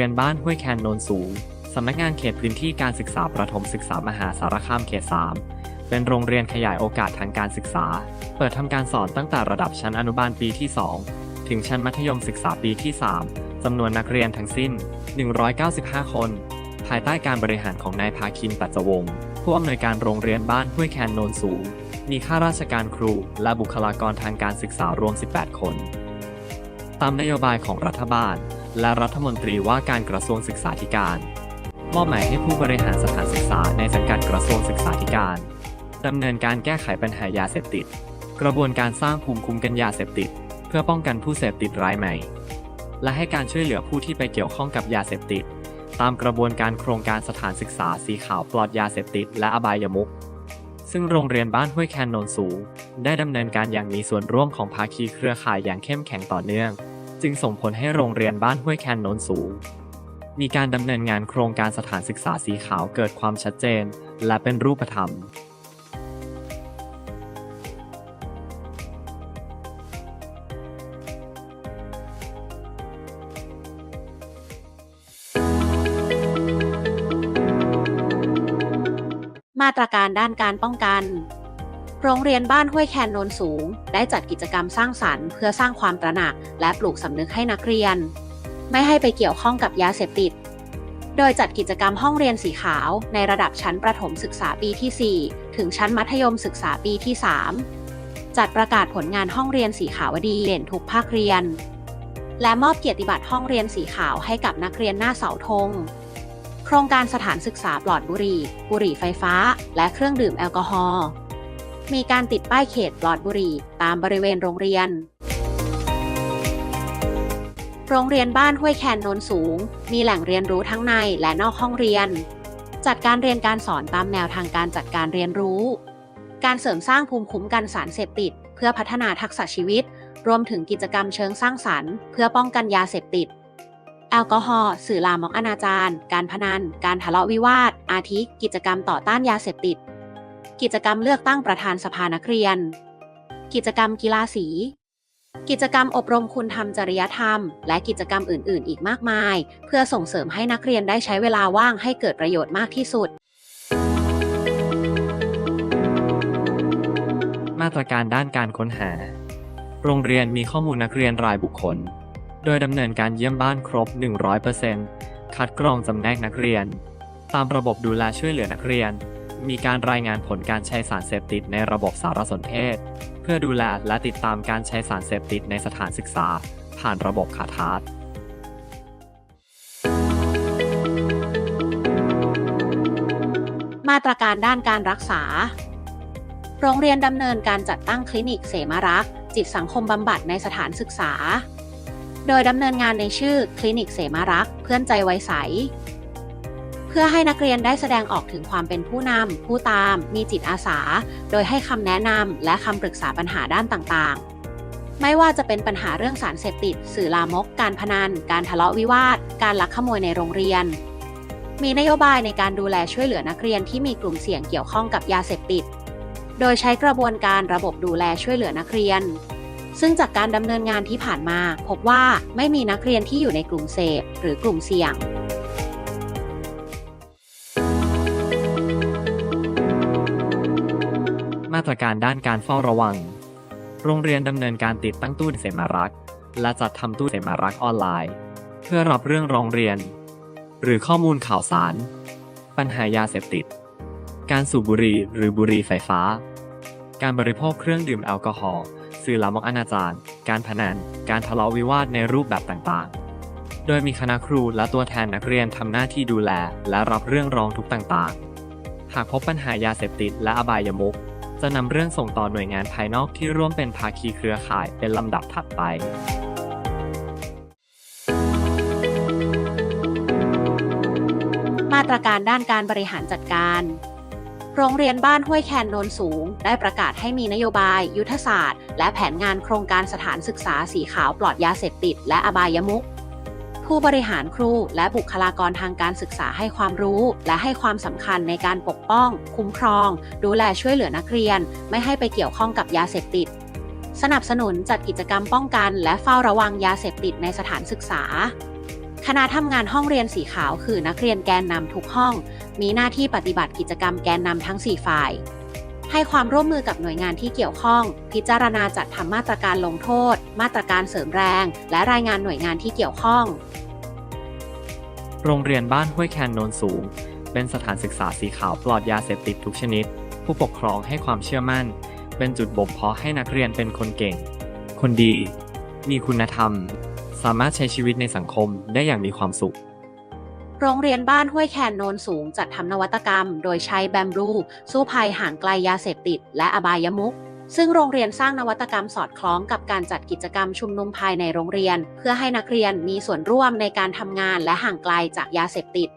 โรงเรียนบ้านห้วยแคนโนนสูง สำนักงานเขตพื้นที่การศึกษาประถมศึกษามหาสารคามเขต 3 เป็นโรงเรียนขยายโอกาสทางการศึกษา เปิดทำการสอนตั้งแต่ระดับชั้นอนุบาลปีที่ 2 ถึงชั้นมัธยมศึกษาปีที่ 3จำนวนนักเรียนทั้งสิ้น 195 คน ภายใต้การบริหารของนายภาคินปัจจวงศ์ผู้อำนวยการโรงเรียนบ้านห้วยแคนโนนสูง มีข้าราชการครูและบุคลากรทางการศึกษารวม 18 คน ตามนโยบายของรัฐบาล และรัฐมนตรีว่าการกระทรวงศึกษาธิการ มอบหมายให้ผู้บริหารสถานศึกษาในสังกัดกระทรวงศึกษาธิการดำเนินการแก้ไขปัญหายาเสพติด กระบวนการสร้างภูมิคุ้มกันยาเสพติด เพื่อป้องกันผู้เสพติดรายใหม่ และให้การช่วยเหลือผู้ที่ไปเกี่ยวข้องกับยาเสพติด ตามกระบวนการโครงการสถานศึกษาสีขาวปลอดยาเสพติด และอบายมุขซึ่งโรงเรียนบ้านห้วยแคนนนสูง ได้ดำเนินการอย่างมีส่วนร่วมของภาคีเครือข่ายอย่างเข้มแข็งต่อเนื่อง จึงส่งผลให้โรงเรียนบ้านห้วยแคนโนนสูง มีการดำเนินงานโครงการสถานศึกษาสีขาวเกิดความชัดเจน และเป็นรูปธรรมมาตรการด้านการป้องกัน โรงเรียนบ้านห้วยแคนโนนสูง ได้จัดกิจกรรมสร้างสรรค์เพื่อสร้างความตระหนัก และปลูกสำนึกให้นักเรียน ไม่ให้ไปเกี่ยวข้องกับยาเสพติด โดยจัดกิจกรรมห้องเรียนสีขาว ในระดับชั้นประถมศึกษาปีที่ 4 ถึงชั้นมัธยมศึกษาปีที่ 3 จัดประกาศผลงานห้องเรียนสีขาวดีเด่นทุกภาคเรียน และมอบเกียรติบัตรห้องเรียนสีขาวให้กับนักเรียนหน้าเสาธงโครงการสถานศึกษาปลอดบุหรี่ บุหรี่ไฟฟ้า และเครื่องดื่มแอลกอฮอล์ มีการติดป้ายเขตปลอดบุหรี่ตามบริเวณโรงเรียน โรงเรียนบ้านห้วยแคนโนนสูง มีแหล่งเรียนรู้ทั้งในและนอกห้องเรียน จัดการเรียนการสอนตามแนวทางการจัดการเรียนรู้ การเสริมสร้างภูมิคุ้มกันสารเสพติด เพื่อพัฒนาทักษะชีวิต รวมถึงกิจกรรมเชิงสร้างสรรค์ เพื่อป้องกันยาเสพติดแอลกอฮอล์สื่อลามกอนาจาร การพนัน การทะเลาะวิวาท อาทิ กิจกรรมต่อต้านยาเสพติด กิจกรรมเลือกตั้งประธานสภานักเรียน กิจกรรมกีฬาสี กิจกรรมอบรมคุณธรรมจริยธรรม และกิจกรรมอื่น ๆ อีกมากมาย เพื่อส่งเสริมให้นักเรียนได้ใช้เวลาว่างให้เกิดประโยชน์มากที่สุด มาตรการด้านการค้นหา โรงเรียนมีข้อมูลนักเรียนรายบุคคล โดยดำเนินการเยี่ยมบ้านครบ 100%คัดกรองจำแนกนักเรียน ตามระบบดูแลช่วยเหลือนักเรียน มีการรายงานผลการใช้สารเสพติดในระบบสารสนเทศ เพื่อดูแลและติดตามการใช้สารเสพติดในสถานศึกษา ผ่านระบบขาทาสมาตรการด้านการรักษา โรงเรียนดำเนินการจัดตั้งคลินิกเสมารักษ์จิตสังคมบำบัดในสถานศึกษา โดยดำเนินงานในชื่อคลินิกเสมารักษ์เพื่อนใจไวใส เพื่อให้นักเรียนได้แสดงออกถึงความเป็นผู้นำผู้ตาม มีจิตอาสา โดยให้คำแนะนำและคำปรึกษาปัญหาด้านต่างๆ ไม่ว่าจะเป็นปัญหาเรื่องสารเสพติด สื่อลามก การพนัน การทะเลาะวิวาท การลักขโมยในโรงเรียน มีนโยบายในการดูแลช่วยเหลือนักเรียนที่มีกลุ่มเสี่ยงเกี่ยวข้องกับยาเสพติด โดยใช้กระบวนการระบบดูแลช่วยเหลือนักเรียน ซึ่งจากการดำเนินงานที่ผ่านมา พบว่าไม่มีนักเรียนที่อยู่ในกลุ่มเสพหรือกลุ่มเสี่ยง มาตรการด้านการเฝ้าระวัง โรงเรียนดำเนินการติดตั้งตู้เสมารักษ์และจัดทำตู้เสมารักษ์ออนไลน์ เพื่อรับเรื่องร้องเรียน หรือข้อมูลข่าวสาร ปัญหายาเสพติด การสูบบุหรี่หรือบุหรี่ไฟฟ้า การบริโภคเครื่องดื่มแอลกอฮอล์สื่อลามกอนาจารการพนัน การทะเลาะวิวาทในรูปแบบต่างๆ โดยมีคณะครูและตัวแทนนักเรียนทำหน้าที่ดูแล และรับเรื่องร้องทุกข์ต่างๆ หากพบปัญหายาเสพติดและอบายมุข จะนำเรื่องส่งต่อหน่วยงานภายนอกที่ร่วมเป็นภาคีเครือข่ายเป็นลำดับถัดไปมาตรการด้านการบริหารจัดการ โรงเรียนบ้านห้วยแคนโนนสูง ได้ประกาศให้มีนโยบาย ยุทธศาสตร์ และแผนงานโครงการสถานศึกษาสีขาวปลอดยาเสพติด และอบายมุข ผู้บริหารครูและบุคลากรทางการศึกษาให้ความรู้ และให้ความสำคัญในการปกป้อง คุ้มครอง ดูแลช่วยเหลือนักเรียน ไม่ให้ไปเกี่ยวข้องกับยาเสพติด สนับสนุนจัดกิจกรรมป้องกันและเฝ้าระวังยาเสพติดในสถานศึกษาคณะทำงานห้องเรียนสีขาวคือนักเรียนแกนนำทุกห้อง มีหน้าที่ปฏิบัติกิจกรรมแกนนำทั้ง 4 ฝ่าย ให้ความร่วมมือกับหน่วยงานที่เกี่ยวข้อง พิจารณาจัดทำมาตรการลงโทษ มาตรการเสริมแรง และรายงานหน่วยงานที่เกี่ยวข้อง โรงเรียนบ้านห้วยแคนโนนสูง เป็นสถานศึกษาสีขาวปลอดยาเสพติดทุกชนิด ผู้ปกครองให้ความเชื่อมั่น เป็นจุดบ่มเพาะให้นักเรียนเป็นคนเก่ง คนดี มีคุณธรรม สามารถใช้ชีวิตในสังคมได้อย่างมีความสุข โรงเรียนบ้านห้วยแคนโนนสูงจัดทำนวัตกรรม โดยใช้แบมบรูสู้ภัยห่างไกลยาเสพติด และอบายมุข ซึ่งโรงเรียนสร้างนวัตกรรมสอดคล้องกับการจัดกิจกรรมชุมนุมภายในโรงเรียน เพื่อให้นักเรียนมีส่วนร่วมในการทำงานและห่างไกลจากยาเสพติด